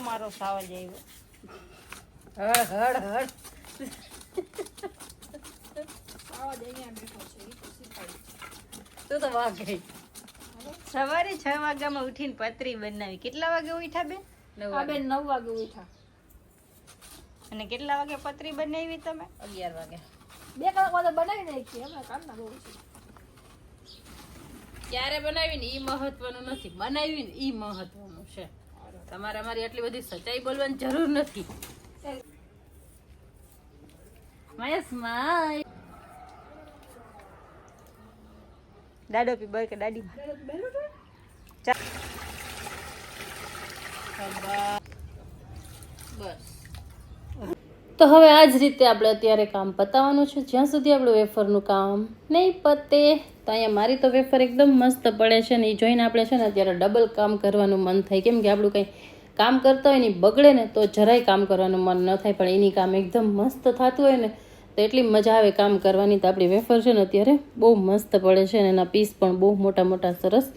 મારો સાવજ આવ્યો હળ હળ હળ. ઈ તો વાગ ગઈ. સવારે છ વાગ્યામાં ઉઠીને પતરી બનાવી. કેટલા વાગે ઉઠ્યા બેન? નવ બેન નવ વાગે ઉઠા અને કેટલા વાગે પતરી બનાવી તમે? અગિયાર વાગે. બે કલાક વાગે બનાવી નાખી અમે કામના બહુ છે. ક્યારે બનાવી ને એ મહત્વનું નથી. બનાવી ને એ મહત્વનું છે. તમારે અમારી એટલી બધી સચ્ચાઈ બોલવાની જરૂર નથી. માય દાડો પી બોય કે દાડી બસ. તો હવે આ જ રીતે આપણે અત્યારે કામ પતાવવાનું છે. જ્યાં સુધી આપણું વેફરનું કામ નહીં પતે, તો અહીંયા મારી તો વેફર એકદમ મસ્ત પડે છે ને એ જોઈને આપણે છે ને અત્યારે ડબલ કામ કરવાનું મન થાય. કેમ કે આપણું કંઈ કામ કરતા હોય ને બગડે ને તો જરાય કામ કરવાનું મન ન થાય. પણ એની કામ એકદમ મસ્ત થતું હોય ને તો એટલી મજા આવે કામ કરવાની. તો આપણી વેફર છે ને અત્યારે બહુ મસ્ત પડે છે અને એના પીસ પણ બહુ મોટા મોટા સરસ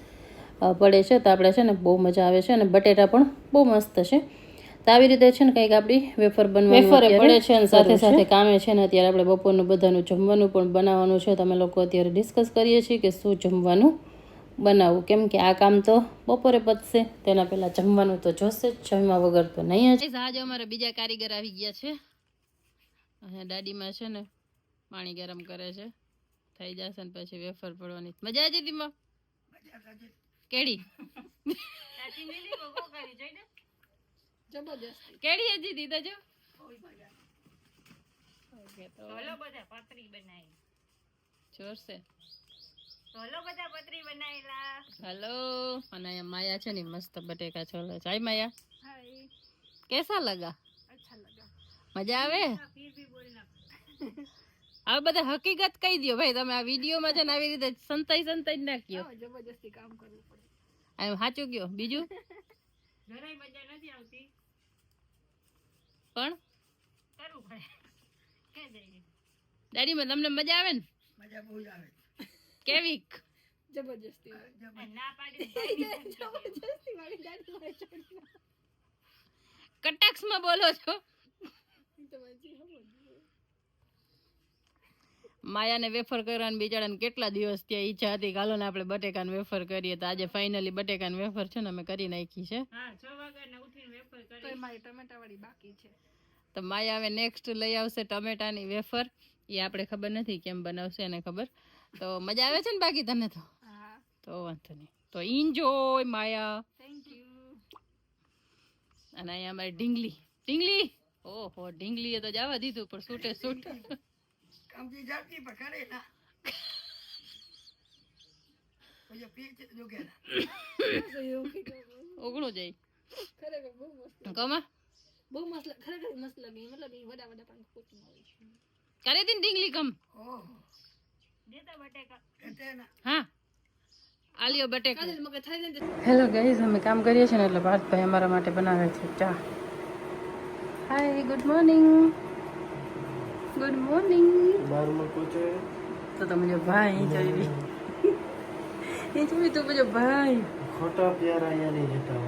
પડે છે. તો આપણે છે ને બહુ મજા આવે છે અને બટેટા પણ બહુ મસ્ત છે. તો આવી રીતે છે ને કંઈક આપણી વેફર બનવા વેફરે પડે છે અને સાથે સાથે કામે છે ને અત્યારે આપણે બપોરનું બધાનું જમવાનું પણ બનાવવાનું છે. તમે લોકો અત્યારે ડિસ્કસ કરીએ છીએ કે શું જમવાનું બનાવવું. કેમ કે આ કામ તો બપોરે પતશે તેના પહેલા જમવાનું તો જોશે જ. જમવા વગર તો નહીં જ. આજે અમારે બીજા કારીગર આવી ગયા છે. અહીંયા દાદીમાં છે ને પાણી ગરમ કરે છે. થઈ જશે ને પછી વેફર પડવાની. મજા આવી દીમાં કેડી? જબરજસ્ત. કેડી હજી દીધા જો? ઓકે તો હલો બધા પતરી બનાવી. જોરશે. હલો બધા પતરી બનાવેલા. હેલો અને અહીંયા માયા છે ને મસ્ત બટેકા છોલે છે. હાય માયા. હાય. કેસા લગા? અચ્છા લગા. મજા આવે? હવે બધા હકીકત કહી દો ભાઈ તમે આ વિડીયોમાં છે ને આવી રીતે સંતાઈ સંતાઈ નાખ્યો. આવા જબરજસ્તી કામ કરવું પડે. એમ સાચું કયો? બીજું? જરાય મજા નથી આવતી. પણ કરવું પડે. જઈએ તમને મજા આવે ને? કેવી જબરજસ્તી ના પાડી જબરજસ્તી વાળી ગાડી કટાક્ષમાં બોલો છો. તો પછી માયાને વેફર કરવાની બિચારાને કેટલા દિવસ ત્યાં ઈચ્છા હતી કાલો ને આપણે બટેકાને વેફર કરીએ તો આજે ફાઇનલી બટેકાને વેફર છે ને અમે કરી નાખી છે. હા છ વાગ્યા ઉઠીને વેફર કરી તો મારી ટમેટા વાળી બાકી છે. તો માયા હવે નેક્સ્ટ લઈ આવશે ટમેટાની વેફર. એ આપણે ખબર નથી કેમ બનાવશે એને ખબર. તો મજા આવે છે ને બાકી તને તો? તો વાંધો નહીં. તો એન્જોય માયા. થેન્ક યુ અને અહીંયા અમારી ઢીંગલી. ઢીંગલી? ઓહો ઢીંગલીએ તો જવા દીધું પણ છૂટે છૂટ ઓગળું જાય. ખરેખર બહુ મસ્ત કમા? બહુ મસ્ત ખરેખર મસ્ત લાગે. મતલબ એ વડા વડા પણ કોચમાં હોય કરે દી ઢીંગલી કમ દેતા બટેકા. હા. આલિયો બટેકા. હેલો ગાઈઝ અમે કામ કરીએ છીએ ને એટલે ભારતભાઈ અમારા માટે બનાવે છે ચા. Hi good morning good morning તો તમે જો ભાઈ જોઈ એ જોઈ તો જો ભાઈ. ખોટા પ્યારા અહીંયા નહીં જતા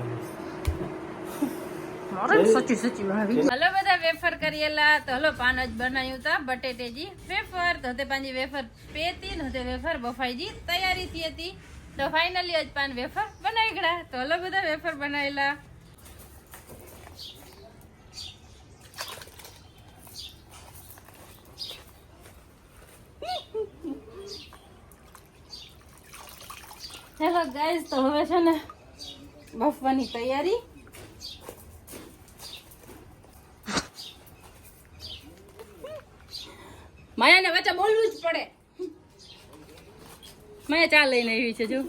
મારે સચી સચી ભાવી હલો બધા વેફર કરેલા તો હલો પાન જ બનાવ્યું તા બટેટેજી વેફર. તો તે પાંજી વેફર પેતી ને તે વેફર બફાઈજી તૈયારી થી હતી. તો ફાઇનલી આજ પાન વેફર બનાવી ગયા તો હલો બધા વેફર બનાવેલા હેલો ગાઈઝ તો હવે છે ને બફવાની તૈયારી. માયાને વચ્ચે બોલવું જ પડે. માયા ચા લઈને આવી છે, જો.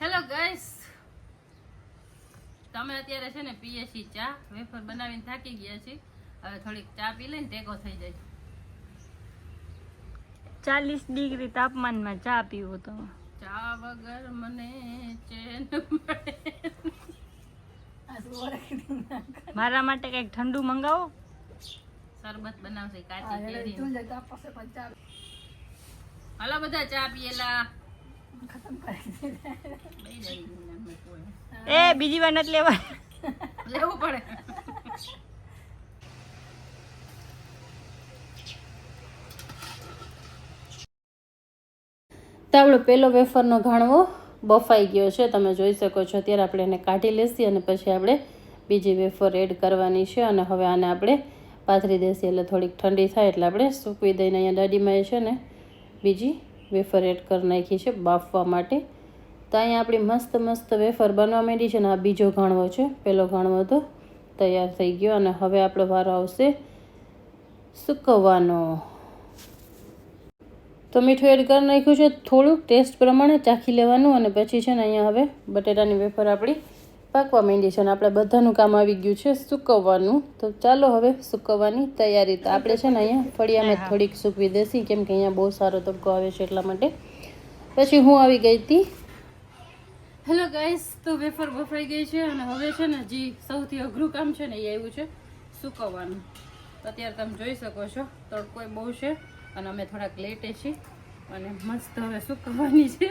હેલો ગાઈસ તમે અત્યારે છે ને પીએ છીએ ચા વેફર બનાવીને થાકી ગયા છીએ. હવે થોડીક ચા પી લઈને ટેકો થઈ જાય. ચાલીસ ડિગ્રી તાપમાનમાં ચા પીવો તો. ચા વગર મને ચેન મારા માટે કંઈક ઠંડુ મંગાવો. શરબત બનાવશે કાચી કેરી હાલો બધા ચા પીએલા. એ બીજી વાર નથી લેવા. લેવું પડે. આપણો પહેલો વેફરનો ઘાણવો બફાઈ ગયો છે. તમે જોઈ શકો છો. અત્યારે આપણે એને કાઢી લેશી અને પછી આપણે બીજી વેફર એડ કરવાની છે અને હવે આને આપણે પાથરી દેશી એટલે થોડીક ઠંડી થાય એટલે આપણે સૂકવી દઈને અહીંયા દાડીમાં છે ને બીજી વેફર એડ કરી નાખી છે બાફવા માટે. તો અહીંયા આપણી મસ્ત મસ્ત વેફર બનવા માંડી છે અને આ બીજો ઘાણવો છે. પહેલો ઘાણવો તો તૈયાર થઈ ગયો અને હવે આપણો વારો આવશે સૂકવવાનો. તો મીઠું એડ કરી નાખ્યું છે થોડુંક ટેસ્ટ પ્રમાણે ચાખી લેવાનું અને પછી છે ને અહીંયા હવે બટેટાની વેફર આપણી પાકવા માંડી છે અને આપણે બધાનું કામ આવી ગયું છે સૂકવવાનું. તો ચાલો હવે સૂકવવાની તૈયારી. તો આપણે છે ને અહીંયા ફળિયામાં થોડીક સૂકવી દેશી કેમ કે અહીંયા બહુ સારો તબકો આવે છે એટલા માટે. પછી હું આવી ગઈ હતી. હેલો ગાઈસ તો વેફર બફાઈ ગઈ છે અને હવે છે ને જે સૌથી અઘરું કામ છે ને એ આવ્યું છે સૂકવવાનું. અત્યારે તમે જોઈ શકો છો તડકો બહુ છે. અને અમે થોડાક લેટે છીએ. અને મસ્ત હવે સૂકવવાની છે.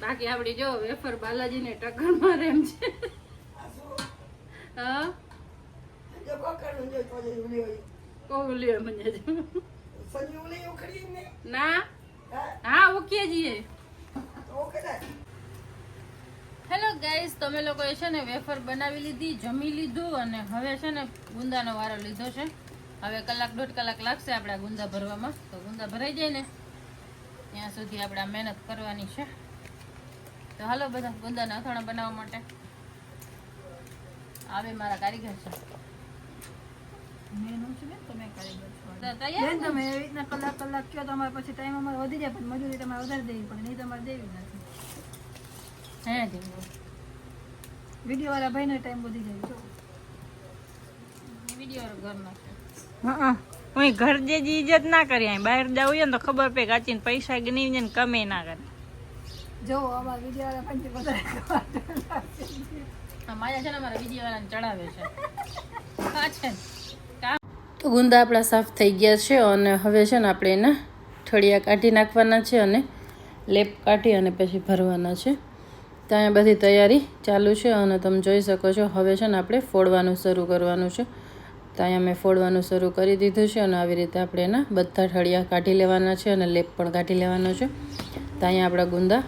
બાકી આપણી જો વેફર બાલાજીને ટક્કર મારે એમ છે. હા? કોવલીઓ મને ના? હા? ઓકે જીએ હેલો ગાઈસ તમે લોકોએ છે ને વેફર બનાવી લીધી જમી લીધું અને હવે છે ને ગુંદાનો વારો લીધો છે. હવે કલાક દોઢ કલાક લાગશે આપણે ગુંદા ભરવામાં. તો ગુંદા ભરાઈ જાય ને. ત્યાં સુધી આપણે મહેનત કરવાની છે. તો હાલો બધા ગુંદાના અથાણા બનાવવા માટે. આવે મારા કારીગર છે. મેં છે ને તમે કારીગર છો. તૈયાર તમે એવી રીતના કલાક કલાક કયો તમારે પછી ટાઈમ અમારે વધી જાય પણ મજૂરી તમારે વધારે દેવી પડે નહીં તમારે દેવી હે વીડિયો વાળા ભાઈનો ટાઈમ વધી જાય જો. વીડિયો ઘરનો હા હું. ઘર જે જી ઇજ્જત ના કરી અહીં બહાર જવું હોય ને તો ખબર પડે કાચીને પૈસા ગણી ને કમે ના કરે. જો અમારા વીડિયો વાળા ભાઈ વધારે માયા છે ને અમારા વીડિયો વાળાને ચડાવે છે. હા છે તો ગુંદા આપણા સાફ થઈ ગયા છે અને હવે છે ને આપણે એના ઠળિયા કાઢી નાખવાના છે અને લેપ કાઢી અને પછી ભરવાના છે. તો અહીંયા બધી તૈયારી ચાલુ છે અને તમે જોઈ શકો છો હવે છે ને આપણે ફોડવાનું શરૂ કરવાનું છે. ત્યાં અહીંયા મેં ફોડવાનું શરૂ કરી દીધું છે અને આવી રીતે આપણે એના બધા ઠળિયા કાઢી લેવાના છે અને લેપ પણ કાઢી લેવાનો છે. ત્યાં આપણા ગુંદા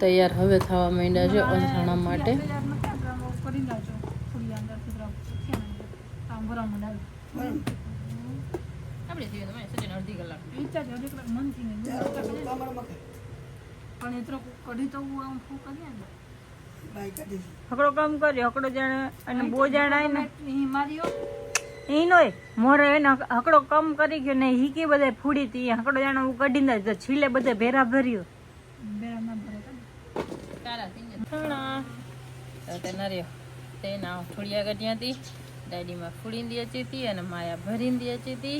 તૈયાર હવે થવા માંડ્યા છે અથાણા માટે. આપણે અડધી કલાક વિચાર અઢી કલાક મનથી નહીં પણ એ કઢી તો હું આમ ફૂ કરીએ ને? હકડો કામ કર્યો હકડો જાણે અને બો જાણે ને અહીં માર્યો એનો મોરે એને હકડો કમ કરી ગયો ને હીકી બધે ફૂડી તી હકડો જાણે હું કઢી દે છીલે બધે ભેરા ભર્યો. બેરા ના ભરે તો થણા તો તે નર્યો તે ના થોડિયા ગઢિયા હતી દાડીમાં ફૂડી દી અચી હતી અને માયા ભરીને દી અચી હતી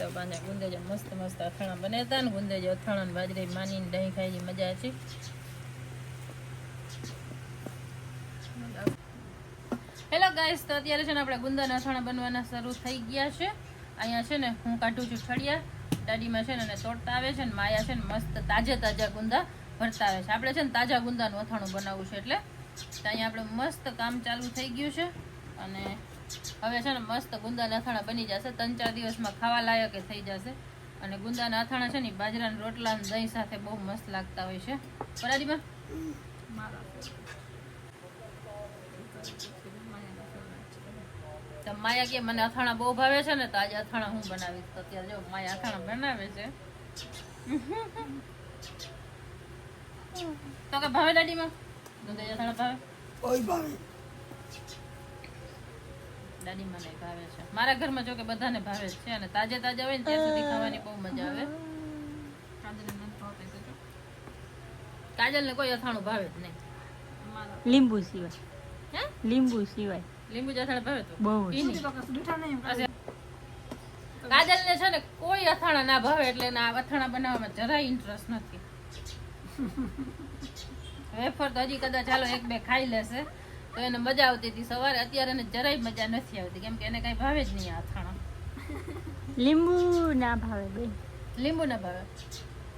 તો પાછા ગુંદેજો મસ્ત મસ્ત અથાણા બને હતા ને ગુંદેજો અથાણા બાજરી માનીને દહીં ખાઈ મજા છે. હેલો ગાઈસ, તો અત્યારે છે ને આપણે ગુંદાના અથાણા બનવાના શરૂ થઈ ગયા છે. અહીંયા છે ને હું કાઢું છું ઠળિયા, દાડીમાં છે ને અને તોડતા આવે છે ને માયા છે ને મસ્ત તાજા તાજા ગુંદા ભરતા આવે છે. આપણે છે ને તાજા ગુંદાનું અથાણું બનાવવું છે એટલે. અહીંયા આપણે મસ્ત કામ ચાલુ થઈ ગયું છે. અને હવે છે ને મસ્ત ગુંદાના અથાણા બની જશે. ત્રણ ચાર દિવસમાં ખાવા લાયક થઈ જશે. અને ગુંદાના અથાણા છે ને બાજરાના રોટલા દહીં સાથે બહુ મસ્ત લાગતા હોય છે. બરાડીમાં માયા કે મને અથાણા બહુ ભાવે છે ને, તો આજે અથાણા હું બનાવીશ. તો અત્યારે જો માયા અથાણા બનાવે છે. તો કે ભાવે દાડીમાં? ગુંદા અથાણા ભાવે. દાડીમાં મને ભાવે છે. મારા ઘરમાં જો કે બધાને ભાવે છે અને તાજે તાજા હોય ને ત્યાં સુધી ખાવાની બહુ મજા આવે. કાજલ ને કોઈ અથાણું ભાવે જ નહીં. લીંબુ સિવાય. હે? લીંબુ સિવાય. લીંબુ અથાણું ભાવે તો. બહુ કાજલ ને છે ને કોઈ અથાણા ના ભાવે એટલે ના અથાણા બનાવવામાં જરાય ઇન્ટરેસ્ટ નથી. વેફર તો હજી કદાચ ચાલો એક બે ખાઈ લેશે. તો એને મજા આવતી હતી. સવારે અત્યારે એને જરાય મજા નથી આવતી કેમ કે એને કઈ ભાવે જ નહીં આ અથાણા. લીંબુ ના ભાવે બેન. લીંબુ ના ભાવે?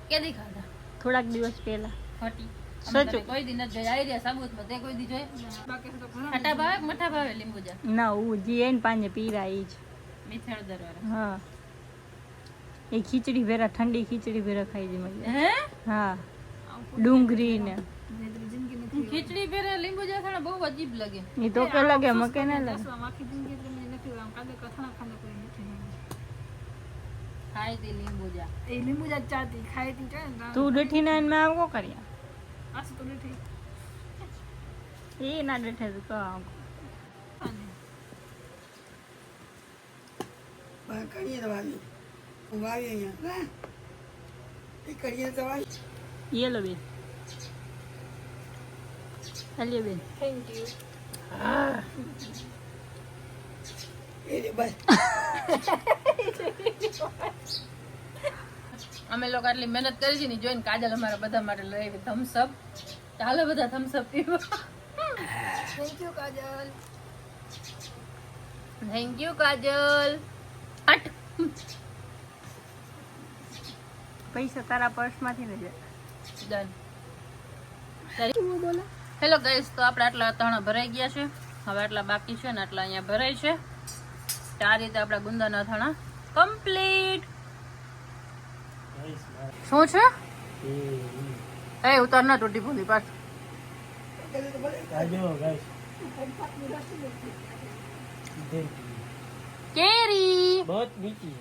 કેદી ખાધા? થોડાક દિવસ પહેલા. ખટી. સાચું. કોઈ દી નથી રહ્યા તે કોઈ દી ખાટા ભાવે કે મઠા ભાવે લીંબુ જા? ના હું જે એને પાંજે પીરા એ જ. મીઠાળ દરવાળા હા. એ ખીચડી ભેરા ઠંડી ખીચડી ભેરા ખાઈ દી મજા. હે? હા. ડુંગળી ને ખીચડી પેરે લીંબુ જાસણ બહુ અજીબ લાગે. એ તો કે લાગે મકે ના લાગે. આખી જિંદગી એટલે મને નથી આમ કાલે કથાણા ખાને કોઈ નથી ખાઈ. દી લીંબુ જા. એ લીંબુ જા ચાતી ખાઈ તી ને તું ડઠી ના મેં આવો કર્યા આ તો ડઠી. એ ના ડઠે તો કહો કરીએ તો વાવી. અહીંયા. ના એ કરીએ દવાની યેલો ये હેલ્યો બેન થેન્ક યુ હા અમે લોકો આટલી મહેનત કરી છે ને જોઈને કાજલ અમારા બધા માટે લઈ આવી થમ્સ અપ ચાલો બધા થમ્સ અપ પીવો. Thank you Kajal. Thank you Kajal. અટ પૈસા તારા પર્સમાંથી ને જાય ડન બોલો? હેલો ગાઈસ તો આપણે આટલા અથાણા ભરાઈ ગયા છે હવે આટલા બાકી છે ને આટલા અહીંયા ભરાય છે તો આ રીતે આપણા ગુંદાના અથાણા કમ્પ્લીટ શું છે એ ઉતાર ના તૂટી ભૂલી પાછ આજો ગાઈસ કેરી बहुत नीची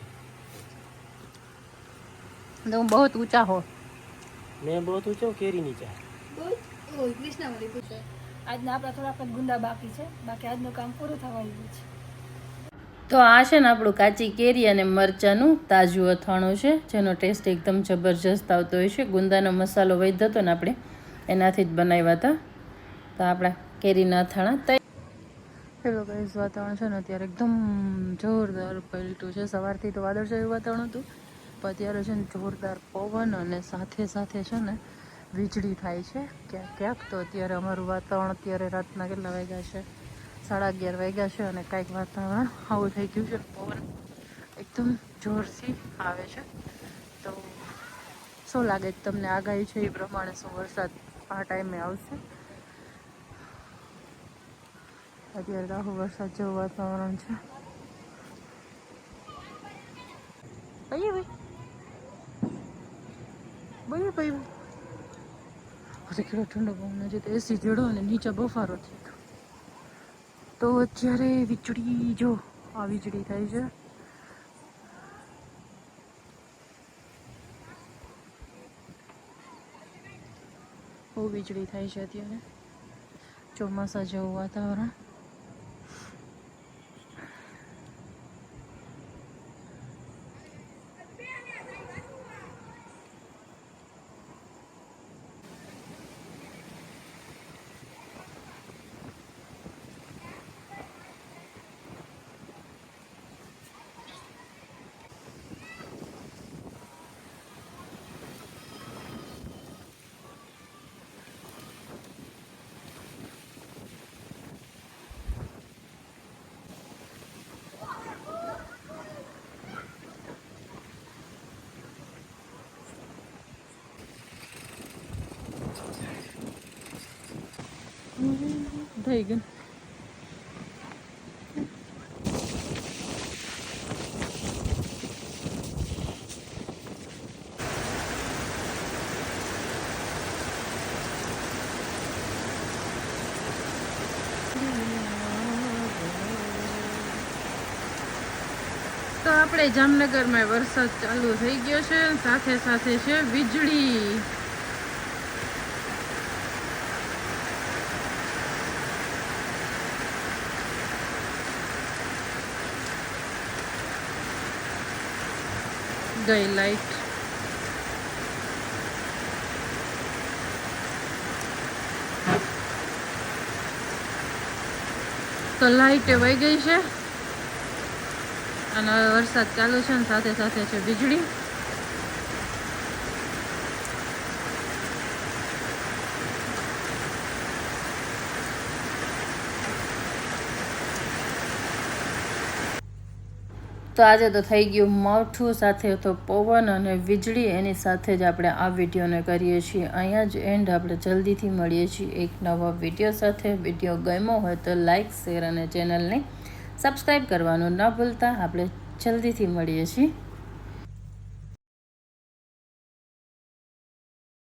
तुम बहुत ऊंचा हो मैं बहुत ऊंचा हूँ केरी नीचा ઓય કૃષ્ણાવાળી પૂછે. આજના આપણા થોડાક ગુંદા બાકી છે. બાકી આજનું કામ પૂરું થવાનું છે. તો આ છે ને આપણું કાચી કેરી અને મરચાંનું તાજું અથાણું છે જેનો ટેસ્ટ એકદમ જબરજસ્ત આવતો હોય છે. ગુંદાનો મસાલો વૈધ હતો ને આપણે એનાથી જ બનાવ્યા હતા. તો આપણા કેરીના અથાણા તૈયાર હેલો ગાઈઝ વાતાવરણ છે ને અત્યારે એકદમ જોરદાર પલટું છે. સવારથી તો વાદળછાયું વાતાવરણ હતું. પણ અત્યારે છે ને જોરદાર પવન અને સાથે સાથે છે ને વીજળી થાય છે. ક્યાંક ક્યાંક તો અત્યારે અમારું વાતાવરણ અત્યારે રાતના કેટલા વાગ્યા છે? સાડા અગિયાર વાગ્યા છે અને કાંઈક વાતાવરણ આવું થઈ ગયું છે. પવન એકદમ જોરથી આવે છે. તો શું લાગે તમને આગાહી છે એ પ્રમાણે શું વરસાદ આ ટાઈમે આવશે? અત્યારે આખું વરસાદ જેવું વાતાવરણ છે. ભાઈ ભાઈ. ભાઈ ભાઈ. પછી કેટલો ઠંડો પવન છે તો એસી જડો અને નીચે બફારો થઈ ગયો. તો અત્યારે વીજળી જો આ વીજળી થાય છે. બહુ વીજળી થાય છે અત્યારે. ચોમાસા જેવું વાતાવરણ. થઈ ગયું. તો આપણે જામનગરમાં વરસાદ ચાલુ થઈ ગયો છે. સાથે સાથે છે વીજળી. ગઈ લાઈટ. તો લાઈટ વહી ગઈ છે. અને વરસાદ ચાલુ છે ને સાથે સાથે છે વીજળી. તો આજે તો થઈ ગયું માવઠું સાથે તો પવન અને વીજળી. એની સાથે જ આપણે આ વિડીયોને કરીએ છીએ. અહીંયા જ એન્ડ આપણે જલ્દીથી મળીએ છીએ એક નવા વીડિયો સાથે. વીડિયો ગમ્યો હોય તો લાઇક શેર અને ચેનલને સબસ્ક્રાઈબ કરવાનું ન ભૂલતા. આપણે જલ્દીથી મળીએ છીએ.